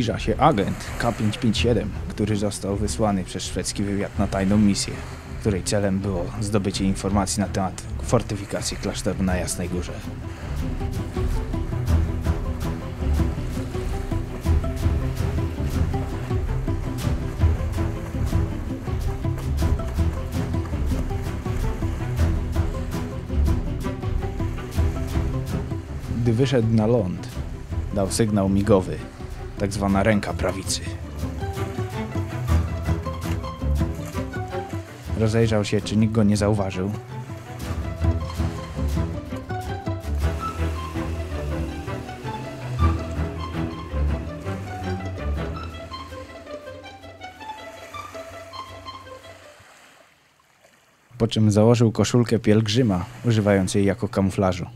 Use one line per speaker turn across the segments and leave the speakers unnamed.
Zbliża się agent K557, który został wysłany przez szwedzki wywiad na tajną misję, której celem było zdobycie informacji na temat fortyfikacji klasztoru na Jasnej Górze. Gdy wyszedł na ląd, dał sygnał migowy, tak zwana ręka prawicy. Rozejrzał się, czy nikt go nie zauważył. Po czym założył koszulkę pielgrzyma, używając jej jako kamuflażu.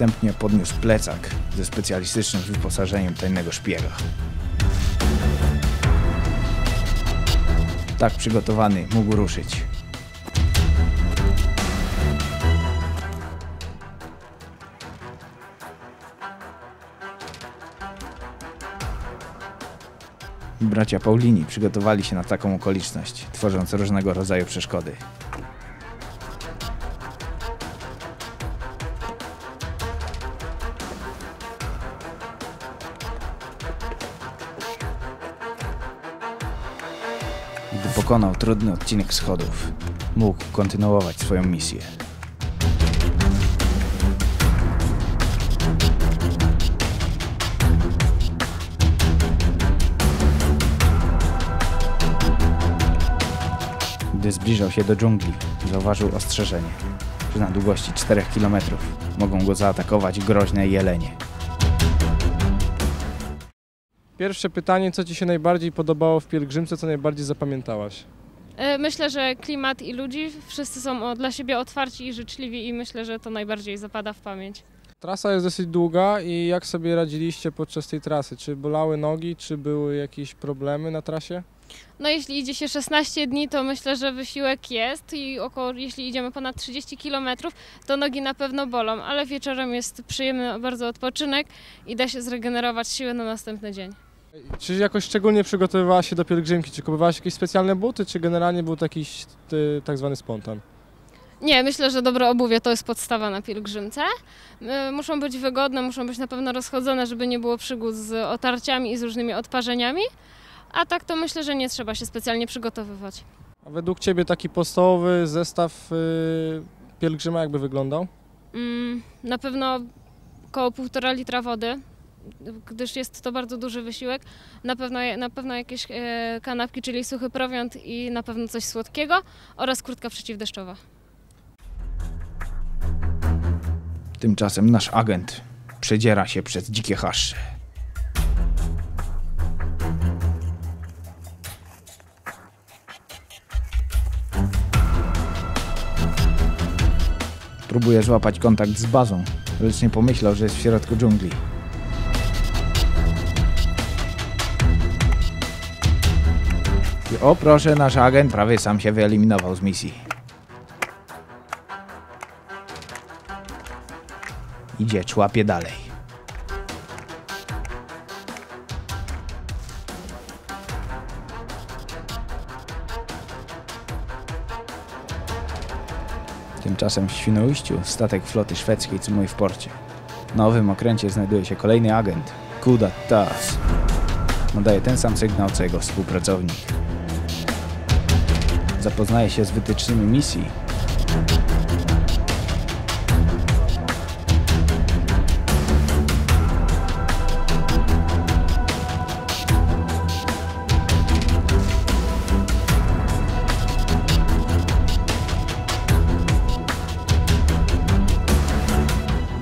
Następnie podniósł plecak ze specjalistycznym wyposażeniem tajnego szpiega. Tak przygotowany mógł ruszyć. Bracia Paulini przygotowali się na taką okoliczność, tworząc różnego rodzaju przeszkody. Gdy pokonał trudny odcinek schodów, mógł kontynuować swoją misję. Gdy zbliżał się do dżungli, zauważył ostrzeżenie, że na długości 4 km mogą go zaatakować groźne jelenie.
Pierwsze pytanie, co Ci się najbardziej podobało w pielgrzymce, co najbardziej zapamiętałaś?
E, Myślę, że klimat i ludzi, wszyscy są dla siebie otwarci i życzliwi i myślę, że to najbardziej zapada w pamięć.
Trasa jest dosyć długa i jak sobie radziliście podczas tej trasy? Czy bolały nogi, czy były jakieś problemy na trasie?
No jeśli idzie się 16 dni, to myślę, że wysiłek jest i około, jeśli idziemy ponad 30 km, to nogi na pewno bolą, ale wieczorem jest przyjemny bardzo odpoczynek i da się zregenerować siłę na następny dzień.
Czy jakoś szczególnie przygotowywałaś się do pielgrzymki? Czy kupowałaś jakieś specjalne buty, czy generalnie był to jakiś ty, tak zwany spontan?
Nie, myślę, że dobre obuwie to jest podstawa na pielgrzymce. Y, Muszą być wygodne, muszą być na pewno rozchodzone, żeby nie było przygód z otarciami i z różnymi odparzeniami. A tak to myślę, że nie trzeba się specjalnie przygotowywać.
A według Ciebie taki podstawowy zestaw y, pielgrzyma jakby wyglądał?
Mm, Na pewno około 1,5 litra wody, gdyż jest to bardzo duży wysiłek. Na pewno, na pewno jakieś e, kanapki, czyli suchy prowiant i na pewno coś słodkiego oraz kurtka przeciwdeszczowa.
Tymczasem nasz agent przedziera się przez dzikie chaszcze. Próbuje złapać kontakt z bazą, lecz nie pomyślał, że jest w środku dżungli. O proszę, nasz agent prawie sam się wyeliminował z misji. Idzie, człapie dalej. Tymczasem w Świnoujściu statek floty szwedzkiej cumuje w porcie. W nowym okręcie znajduje się kolejny agent, Kuda Tas. Nadaje ten sam sygnał co jego współpracownik. Zapoznaje się z wytycznymi misji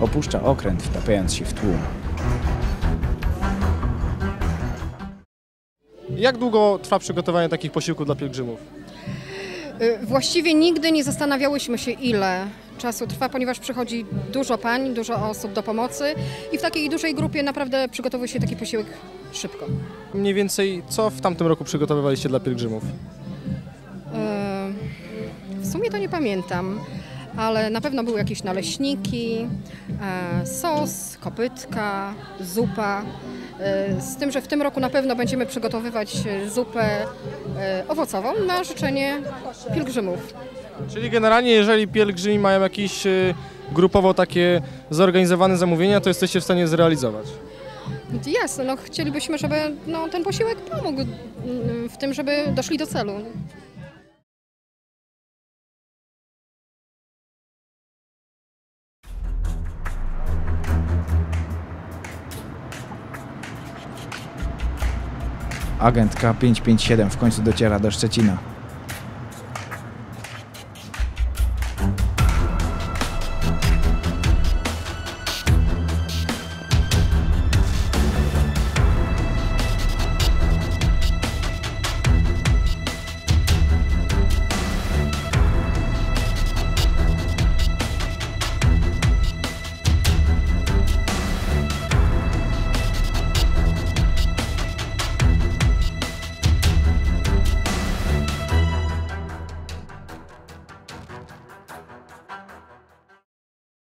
Opuszcza okręt, wtapiając się w tłum.
Jak długo trwa przygotowanie takich posiłków dla pielgrzymów?
Y, Właściwie nigdy nie zastanawiałyśmy się ile. czasu trwa, ponieważ przychodzi dużo pań, dużo osób do pomocy i w takiej dużej grupie naprawdę przygotowuje się taki posiłek szybko.
Mniej więcej co w tamtym roku przygotowywaliście dla pielgrzymów?
E, W sumie to nie pamiętam, ale na pewno były jakieś naleśniki, e, sos, kopytka, zupa. E, Z tym, że w tym roku na pewno będziemy przygotowywać e, zupę e, owocową na życzenie pielgrzymów.
Czyli generalnie jeżeli pielgrzymi mają jakieś grupowo takie zorganizowane zamówienia, to jesteście w stanie zrealizować.
Jasne, no chcielibyśmy, żeby no, ten posiłek pomógł mm, w tym, żeby doszli do celu.
Agent K557 w końcu dociera do Szczecina.